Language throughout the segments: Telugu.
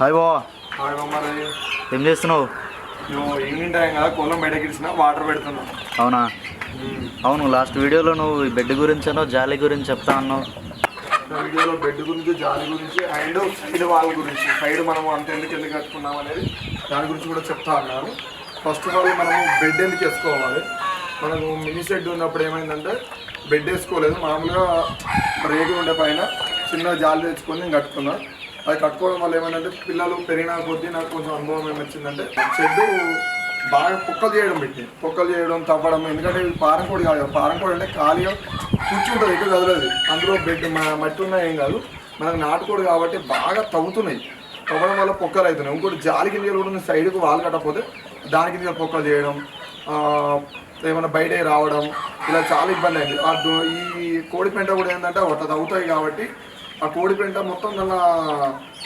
హాయ్ బావా. హాయ్ మరి ఏం చేస్తున్నావు? నువ్వు ఈవినింగ్ టైం కదా కొల్లం బయటకి ఇచ్చిన వాటర్ పెడుతున్నా. అవునా? అవును లాస్ట్ వీడియోలో నువ్వు ఈ బెడ్ గురించి అనో జాలి గురించి చెప్తా అన్నావు. వీడియోలో బెడ్ గురించి జాలి గురించి అండ్ సైడ్ వాల్ గురించి. సైడ్ మనం అంత ఎందుకు ఎందుకు కట్టుకున్నాం అనేది దాని గురించి కూడా చెప్తా అన్నాను ఫస్ట్ ఆఫ్ ఆల్ మనము బెడ్ ఎందుకు వేసుకోవాలి? మనకు మినీ షెడ్ ఉన్నప్పుడు ఏమైందంటే బెడ్ వేసుకోలేదు. మామూలుగా రేగు ఉండే పైన చిన్న జాలి తెచ్చుకొని నేను కట్టుకున్నా. అది కట్టుకోవడం వల్ల ఏమైందంటే పిల్లలు పెరిగిన కొద్దీ నాకు కొంచెం అనుభవం ఏమొచ్చిందంటే షెడ్ బాగా కుక్కలు చేయడం పెట్టి కుక్కలు చేయడం తవ్వడం ఎందుకంటే ఇది పారంకోడి కాదు పారంకోడి అంటే ఖాళీగా కూర్చుంటుంది ఎక్కువ కదలదు అందులో బెడ్ మట్టి ఉన్నా ఏం కాదు. మనకు నాటుకోడు కాబట్టి బాగా తవ్వుతున్నాయి. తవ్వడం వల్ల పొక్కలు అవుతున్నాయి. ఇంకోటి జాలి కింద కూడా సైడ్కు వాళ్ళు కట్టకపోతే దాని కింద పొక్కలు చేయడం ఏమైనా బయట రావడం ఇలా చాలా ఇబ్బంది అయింది. ఈ కోడి పెంట కూడా ఏంటంటే ఒకటి తవ్వుతాయి కాబట్టి ఆ కోడి పెంట మొత్తం దానిలో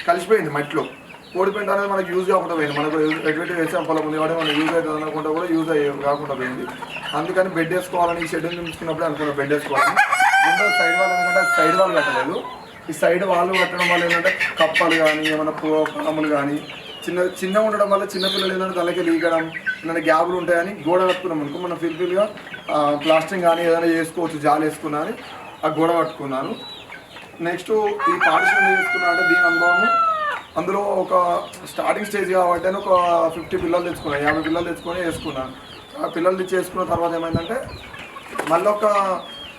కలిసిపోయింది మట్టిలో. కోడి పెంట అనేది మనకు యూజ్ కాకుండా పోయింది. మనకు ఎటువంటి వేసాం పొలం ఉంది కాబట్టి మనకు యూజ్ అవుతుంది అనుకుంటా కూడా యూజ్ అయ్యే కాకుండా పోయింది. అందుకని బెడ్ వేసుకోవాలని షెడ్యూల్ నింపుకున్నప్పుడే అనుకున్నా బెడ్ వేసుకోవాలని ముందు సైడ్ వాళ్ళు ఎందుకంటే సైడ్ వాళ్ళు కట్టలేదు. ఈ సైడ్ వాళ్ళు కట్టడం వల్ల ఏంటంటే కప్పలు కానీ ఏమైనా పొలములు కానీ చిన్న చిన్న ఉండడం వల్ల చిన్నపిల్లలు ఏంటంటే తలకి లీగడం ఏమైనా గ్యాపులు ఉంటాయని గోడ కట్టుకున్నాం అనుకో మనం ఫిల్ఫిల్గా ప్లాస్టింగ్ కానీ ఏదైనా చేసుకోవచ్చు జాలి వేసుకున్నా అని ఆ గోడ కట్టుకున్నాను. నెక్స్ట్ ఈ పార్టిషన్ చేసుకున్నా అంటే దీని అనుభవం అందులో ఒక స్టార్టింగ్ స్టేజ్ కాబట్టి అని ఒక ఫిఫ్టీ పిల్లలు తెచ్చుకున్నాను యాభై పిల్లలు తెచ్చుకొని వేసుకున్నాను ఆ పిల్లలు తెచ్చి వేసుకున్న తర్వాత ఏమైందంటే మళ్ళీ ఒక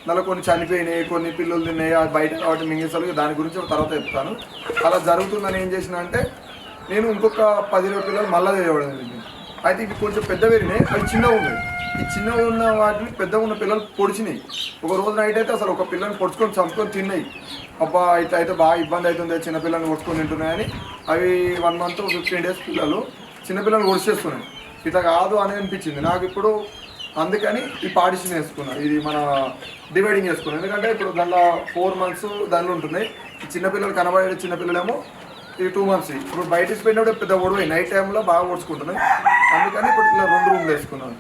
మళ్ళీ కొన్ని చనిపోయినాయి కొన్ని పిల్లలు తిన్నాయి అది బయట కాబట్టి మింగేసాలు దాని గురించి ఒక తర్వాత చెప్తాను. అలా జరుగుతుందని ఏం చేసిన అంటే నేను ఇంకొక పది ఇరవై పిల్లలు మళ్ళీ చేయడం అయితే ఇవి కొంచెం పెద్ద పెరిగినాయి. అవి చిన్నగా ఉన్నాయి. ఈ చిన్నగా ఉన్న వాటిని పెద్దగా ఉన్న పిల్లలు పొడిచినాయి. ఒక రోజు నైట్ అయితే అసలు ఒక పిల్లని పొడుచుకొని చంపుకొని తిన్నాయి. అబ్బా ఇట్లా అయితే బాగా ఇబ్బంది అవుతుంది. చిన్న పిల్లల్ని కొట్టుకొని తింటున్నాయని. అవి వన్ మంత్ ఫిఫ్టీన్ డేస్ పిల్లలు చిన్న ఒడిచేస్తున్నాయి ఇట్లా కాదు అని అనిపించింది. నాకు ఇప్పుడు అందుకని ఈ పార్టిషన్ వేసుకున్నాను ఇది మన డివైడింగ్ వేసుకున్నాను ఎందుకంటే ఇప్పుడు దానిలో ఫోర్ మంత్స్ దానిలో ఉంటున్నాయి. ఈ చిన్నపిల్లలు కనబడే చిన్నపిల్లలేమో ఈ టూ మంత్స్ ఇప్పుడు బయట పోయినప్పుడు పెద్ద ఓడిపోయి నైట్ టైంలో బాగా ఓడ్చుకుంటున్నాయి. అందుకని ఇప్పుడు ఇలా రెండు రూమ్లు వేసుకున్నాను.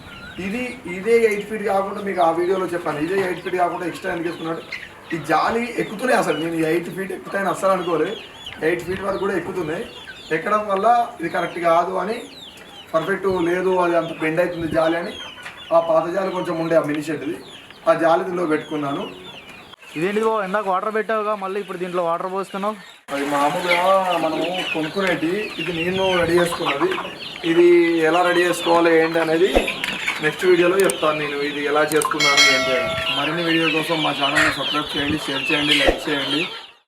ఇది ఇదే ఎయిట్ ఫీట్ కాకుండా మీకు ఆ వీడియోలో చెప్పాను. ఇదే ఎయిట్ ఫీట్ కాకుండా ఎక్స్ట్రా ఎందుకు వేసుకున్నాడు? ఈ జాలి ఎక్కుతున్నాయి అసలు. నేను ఎయిట్ ఫీట్ ఎక్కుతాయని అస్సలు అనుకోలేదు. ఎయిట్ ఫీట్ వరకు కూడా ఎక్కుతున్నాయి. ఎక్కడం వల్ల ఇది కరెక్ట్ కాదు అని పర్ఫెక్ట్ లేదు అది అంత బెండ్ అవుతుంది జాలి అని ఆ పాత జాలి కొంచెం ఉండే ఆ మినీ షెడ్ది ఆ జాలి దీనిలో పెట్టుకున్నాను. ఇదేంటి బావ ఇందాక వాటర్ పెట్టావుగా మళ్ళీ ఇప్పుడు దీంట్లో వాటర్ పోస్తున్నావు. అది మామూలుగా మనము కొనుక్కునేటి ఇది నేను రెడీ చేసుకున్నది. ఇది ఎలా రెడీ చేసుకోవాలి ఏంటి అనేది నెక్స్ట్ వీడియోలో చెప్తాను నేను. ఇది ఎలా చేసుకున్నాను ఏంటి మరిన్ని వీడియో కోసం మా ఛానల్ని సబ్స్క్రైబ్ చేయండి షేర్ చేయండి లైక్ చేయండి.